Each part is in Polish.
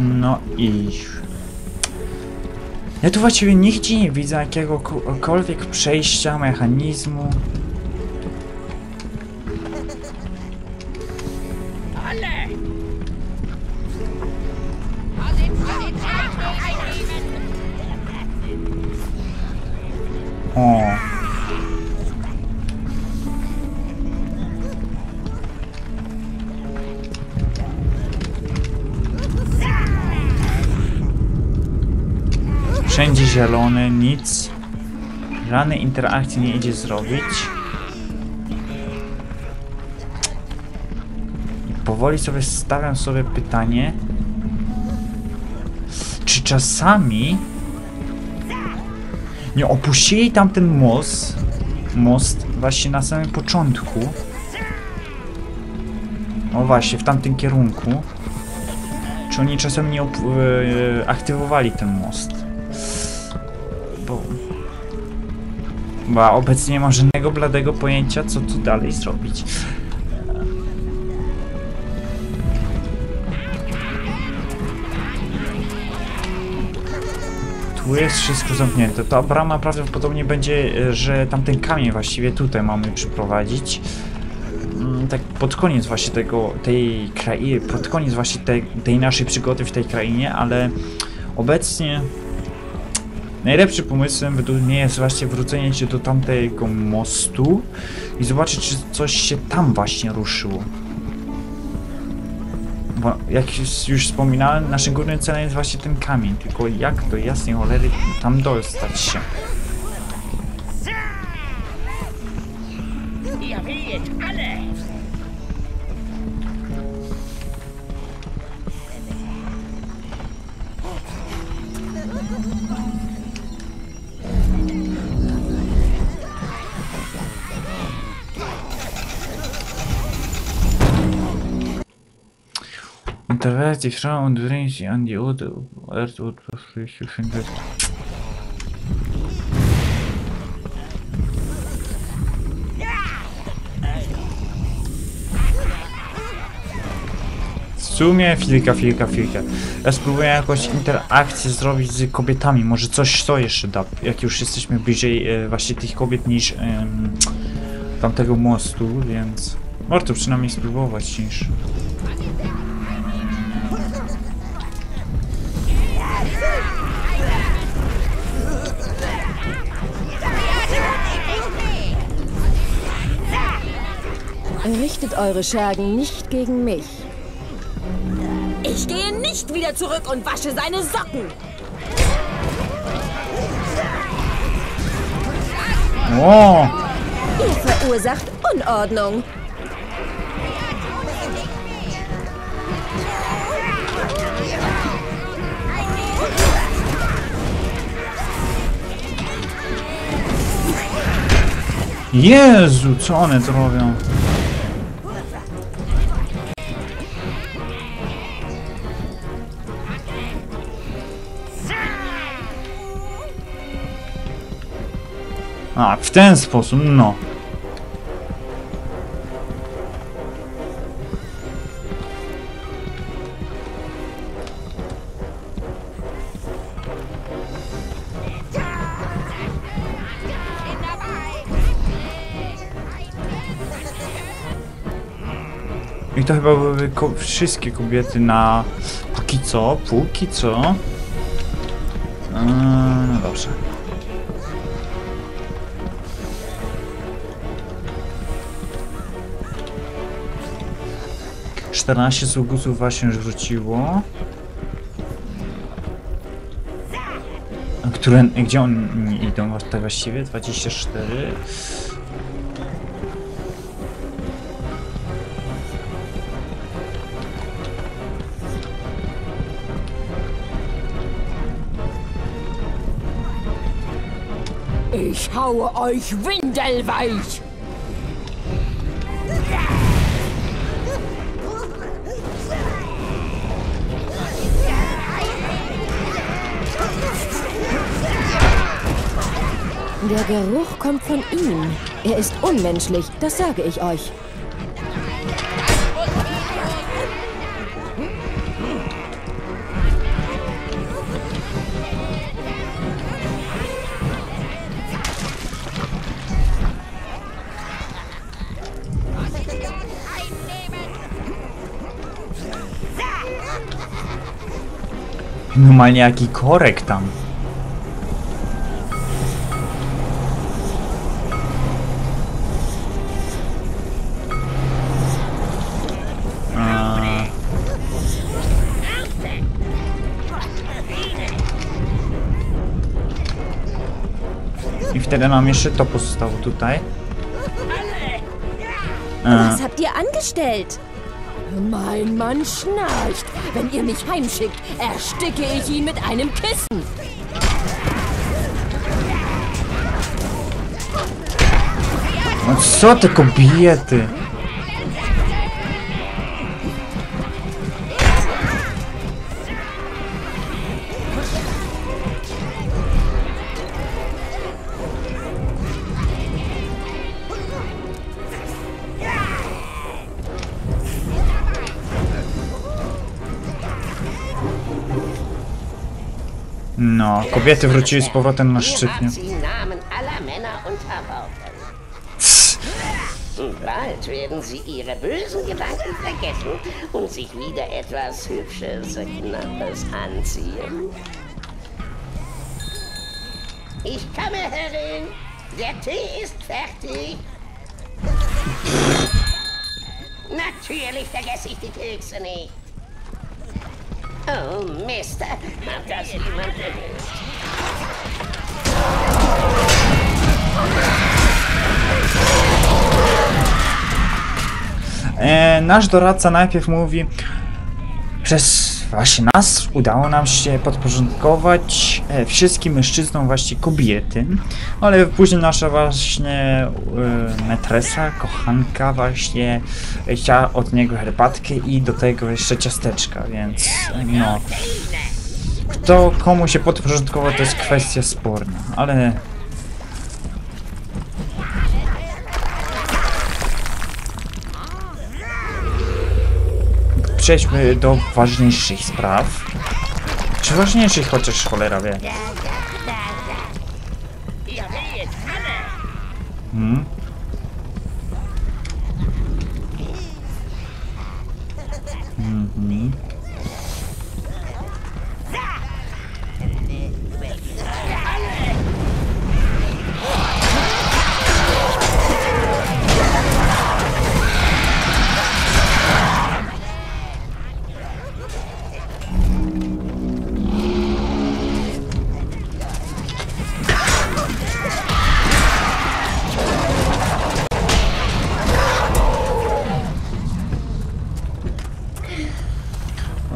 No i... Ja tu właściwie nigdzie nie widzę jakiegokolwiek przejścia, mechanizmu. Wszędzie zielony, nic. Żadnej interakcji nie idzie zrobić. I powoli sobie stawiam sobie pytanie, czy czasami nie opuścili tamten most, most właśnie na samym początku. O właśnie, w tamtym kierunku. Czy oni czasem nie op- e, aktywowali ten most? Bo obecnie nie mam żadnego bladego pojęcia, co tu dalej zrobić. Tu jest wszystko zamknięte. Ta brama prawdopodobnie będzie, że tamten kamień właściwie tutaj mamy przyprowadzić. Mm, Tak pod koniec właśnie tego, tej krainy, pod koniec właśnie tej, tej naszej przygody w tej krainie, ale obecnie najlepszym pomysłem według mnie jest właśnie wrócenie się do tamtego mostu i zobaczyć, czy coś się tam właśnie ruszyło. Bo jak już- wspominałem, naszym głównym celem jest właśnie ten kamień, tylko jak do jasnej cholery tam dostać się? Interwencje Frau und Wręcz an die Ode, Erdut, findet. W sumie chwilka, chwilka, chwilka. Ja spróbuję jakąś interakcję zrobić z kobietami. Może coś to jeszcze da, jak już jesteśmy bliżej e, właśnie tych kobiet niż em, tamtego mostu, więc warto przynajmniej spróbować niż. Richtet eure Schergen nicht gegen mich. Ich gehe nicht wieder zurück und wasche seine Socken. O! Ihr verursacht Unordnung. Jezu, co one to robią? A, w ten sposób, no. I to chyba były ko wszystkie kobiety na... Póki co, póki co... Eee, no dobrze. Czternaście sługusów właśnie już wróciło. Które, gdzie oni idą właściwie? 24. Ich haue euch windelweich. Der Geruch kommt von ihm. Er ist unmenschlich, das sage ich euch. No ma jaki korek tam. I wtedy nam jeszcze to pozostało tutaj. E, Was habt ihr angestellt? Mein Mann schnarcht. Wenn ihr mich heimschickt, ersticke ich ihn mit einem Kissen. no co te kobiety? No, kobiety wróciły z powrotem na unterworfen. Bald werden sie ihre bösen Gedanken vergessen und sich wieder etwas Hübsches, Knappes anziehen. Ich komme herin. Der Tee ist fertig. Natürlich vergesse ich die Kekse nicht. Oh, Mist. Hat das jemand erwischt? E, nasz doradca najpierw mówi, przez właśnie nas udało nam się podporządkować e, wszystkim mężczyznom właśnie kobiety, ale później nasza właśnie e, metresa, kochanka właśnie e, chciała od niego herbatkę i do tego jeszcze ciasteczka, więc no... Kto komu się podporządkował to jest kwestia sporna, ale przejdźmy do ważniejszych spraw. Czy ważniejszych, chociaż cholera wie. Hmm?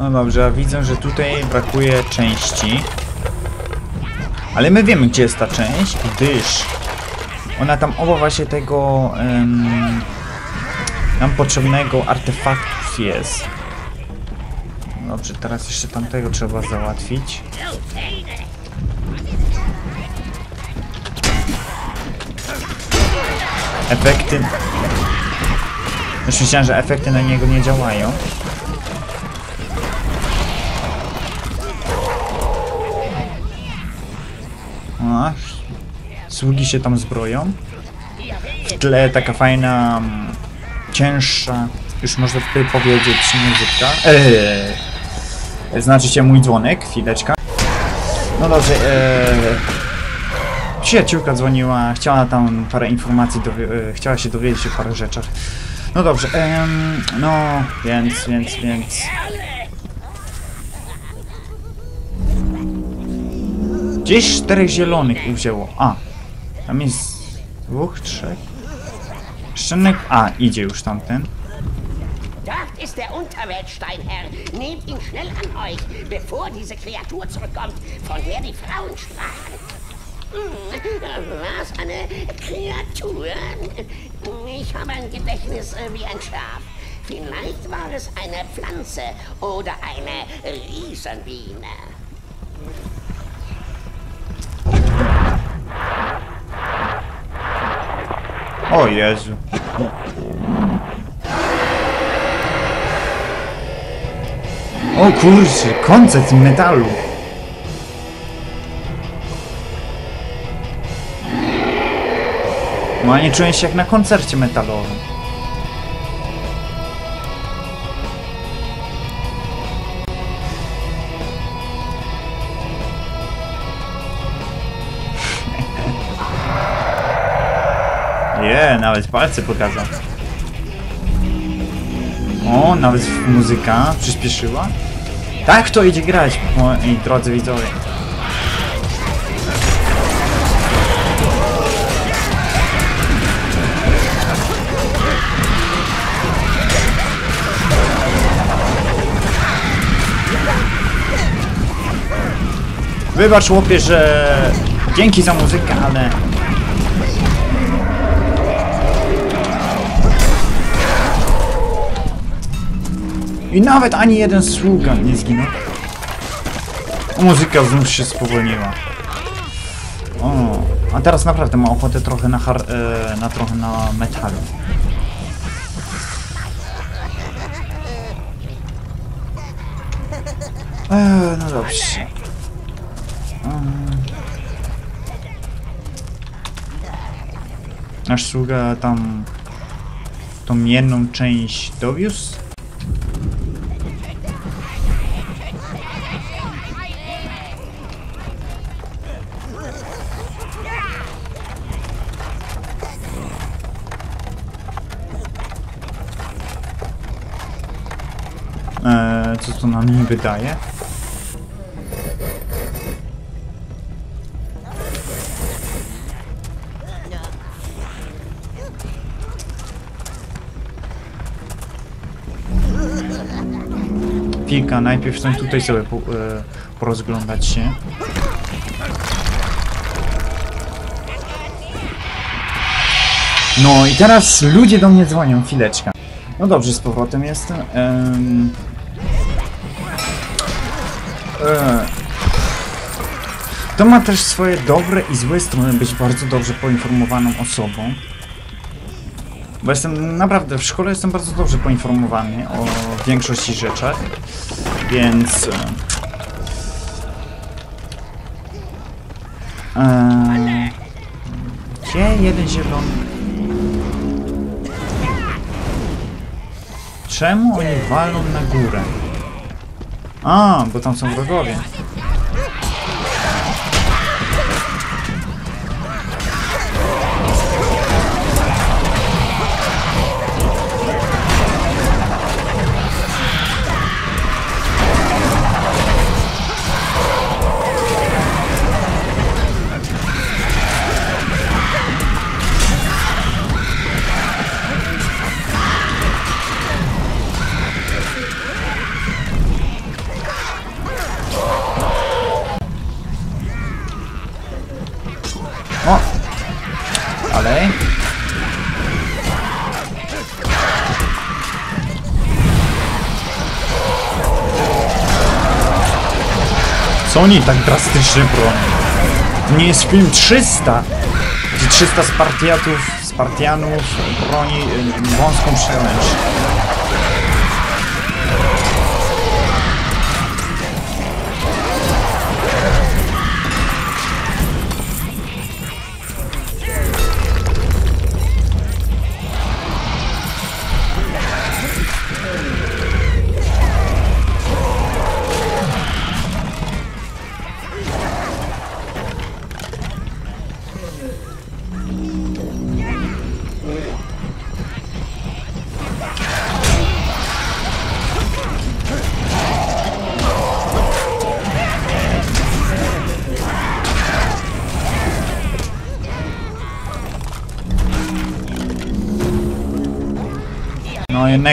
No dobrze, widzę, że tutaj brakuje części. Ale my wiemy, gdzie jest ta część, gdyż ona tam obok właśnie tego em, nam potrzebnego artefaktu jest. Dobrze, teraz jeszcze tamtego trzeba załatwić. Efekty... Już myślałem, że efekty na niego nie działają. A, sługi się tam zbroją. W tle taka fajna, mm, cięższa, już można by powiedzieć, muzyka. Eee, znaczy się mój dzwonek, chwileczka. No dobrze, eee, przyjaciółka dzwoniła, chciała tam parę informacji, e, chciała się dowiedzieć o parę rzeczach. No dobrze, em, no, więc, więc, więc... Gdzieś czterech zielonych uwzięło. A, tam jest dwóch, trzech. Szczenek. A, idzie już tamten. Dort ist der Unterweltsteinherr. Nehmt ihn schnell an euch, bevor diese Kreatur zurückkommt, von der die Frauen sprachen. Hm, Was eine Kreatur? Ich habe ein Gedächtnis äh, wie ein Schaf. Vielleicht war es eine Pflanze oder eine Riesenbiene. O Jezu. O kurczę, koncert metalu. No, nie czuję się jak na koncercie metalowym. Nawet palce pokazał. O, nawet muzyka przyspieszyła. Tak to idzie grać, moi drodzy widzowie. Wybacz łopie, że dzięki za muzykę, ale... I nawet ani jeden sługa nie zginął. Muzyka znów się spowolniła. O, a teraz naprawdę mam ochotę trochę na, har e, na trochę na metalu. Eee, no dobrze. Nasz sługa tam tą jedną część dowiózł. Co to nam niby daje? Kilka, najpierw chcę tutaj sobie po, e, porozglądać się. No i teraz ludzie do mnie dzwonią, chwileczkę. No dobrze, z powrotem jestem. Em, e, to ma też swoje dobre i złe strony, być bardzo dobrze poinformowaną osobą. Bo jestem naprawdę w szkole jestem bardzo dobrze poinformowany o większości rzeczach, więc. E, e, gdzie jeden zielony? Czemu oni walą na górę? A, bo tam są wrogowie. Co oni tak drastycznie bronią? Nie jest film 300, gdzie 300 Spartiatów, Spartianów broni y, wąską przełęcz.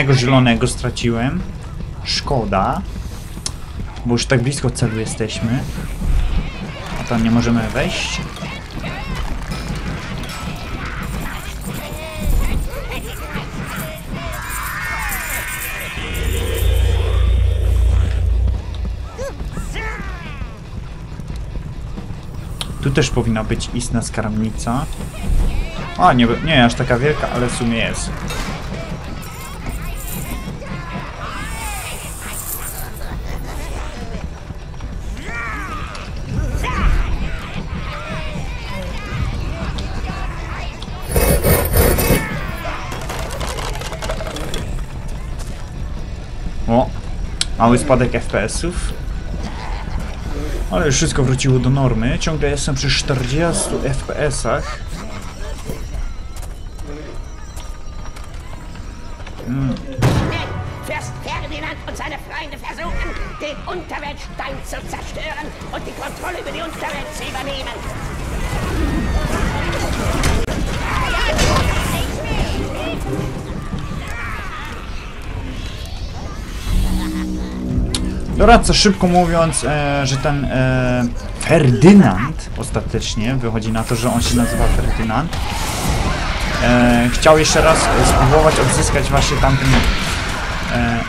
Jednego zielonego straciłem. Szkoda. Bo już tak blisko celu jesteśmy. A tam nie możemy wejść. Tu też powinna być istna skarbnica. A, nie, nie aż taka wielka, ale w sumie jest. Mały spadek FPS-ów. Ale już wszystko wróciło do normy. Ciągle jestem przy 40 FPS-ach. Doradca szybko mówiąc, e, że ten e, Ferdynand ostatecznie, wychodzi na to, że on się nazywa Ferdynand, e, chciał jeszcze raz spróbować odzyskać właśnie tamten e,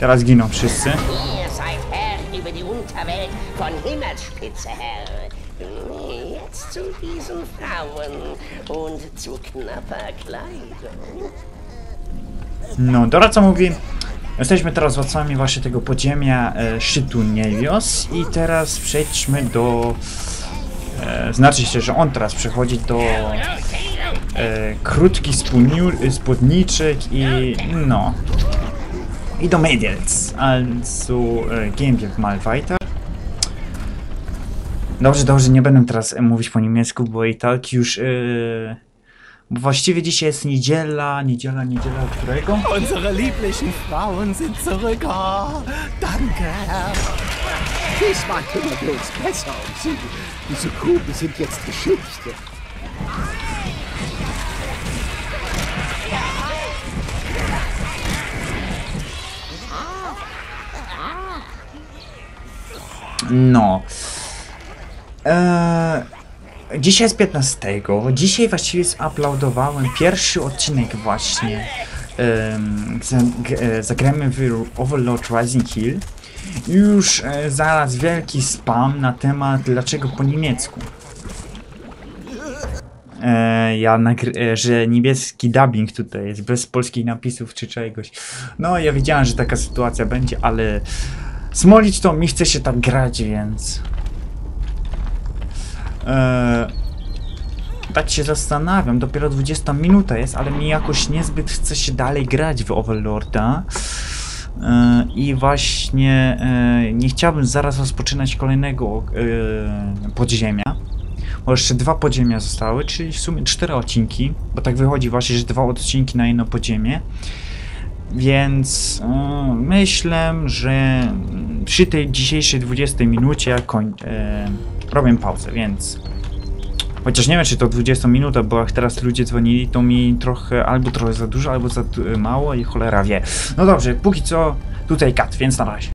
Teraz giną wszyscy. Jetzt zu diesen Frauen und zu knapper Kleidung. No, doradca mówi, jesteśmy teraz władcami właśnie tego podziemia e, szczytu Niewios i teraz przejdźmy do... E, znaczy się, że on teraz przechodzi do e, krótkich spódniczek i no... I do Mädels, also e, gehen wir mal weiter. Dobrze, dobrze, nie będę teraz e, mówić po niemiecku, bo i tak już... Bo właściwie dzisiaj jest niedziela, niedziela, niedziela którego? Unsere lieblichen Frauen sind zurück. Oh, danke. Diesmal kümmern wir uns besser um sie. Diese Kuben sind jetzt Geschichte. No. Eee, dzisiaj jest 15. Dzisiaj właściwie uploadowałem pierwszy odcinek właśnie. Um, zagramy w Overlord Rising Hill. Już e, zaraz wielki spam na temat dlaczego po niemiecku. E, ja e, że niebieski dubbing tutaj jest bez polskich napisów czy czegoś. No ja wiedziałem, że taka sytuacja będzie, ale smolić to mi chce się tak grać, więc e, tak się zastanawiam, dopiero 20 minuta jest, ale mi jakoś niezbyt chce się dalej grać w Overlorda. E, I właśnie e, nie chciałbym zaraz rozpoczynać kolejnego e, podziemia. Bo jeszcze dwa podziemia zostały, czyli w sumie cztery odcinki, bo tak wychodzi właśnie, że dwa odcinki na jedno podziemie. Więc e, myślę, że przy tej dzisiejszej 20 minucie koń, e, robię pauzę, więc chociaż nie wiem, czy to 20 minuta, bo jak teraz ludzie dzwonili, to mi trochę albo trochę za dużo, albo za mało i cholera wie. No dobrze, póki co tutaj kat, więc na razie.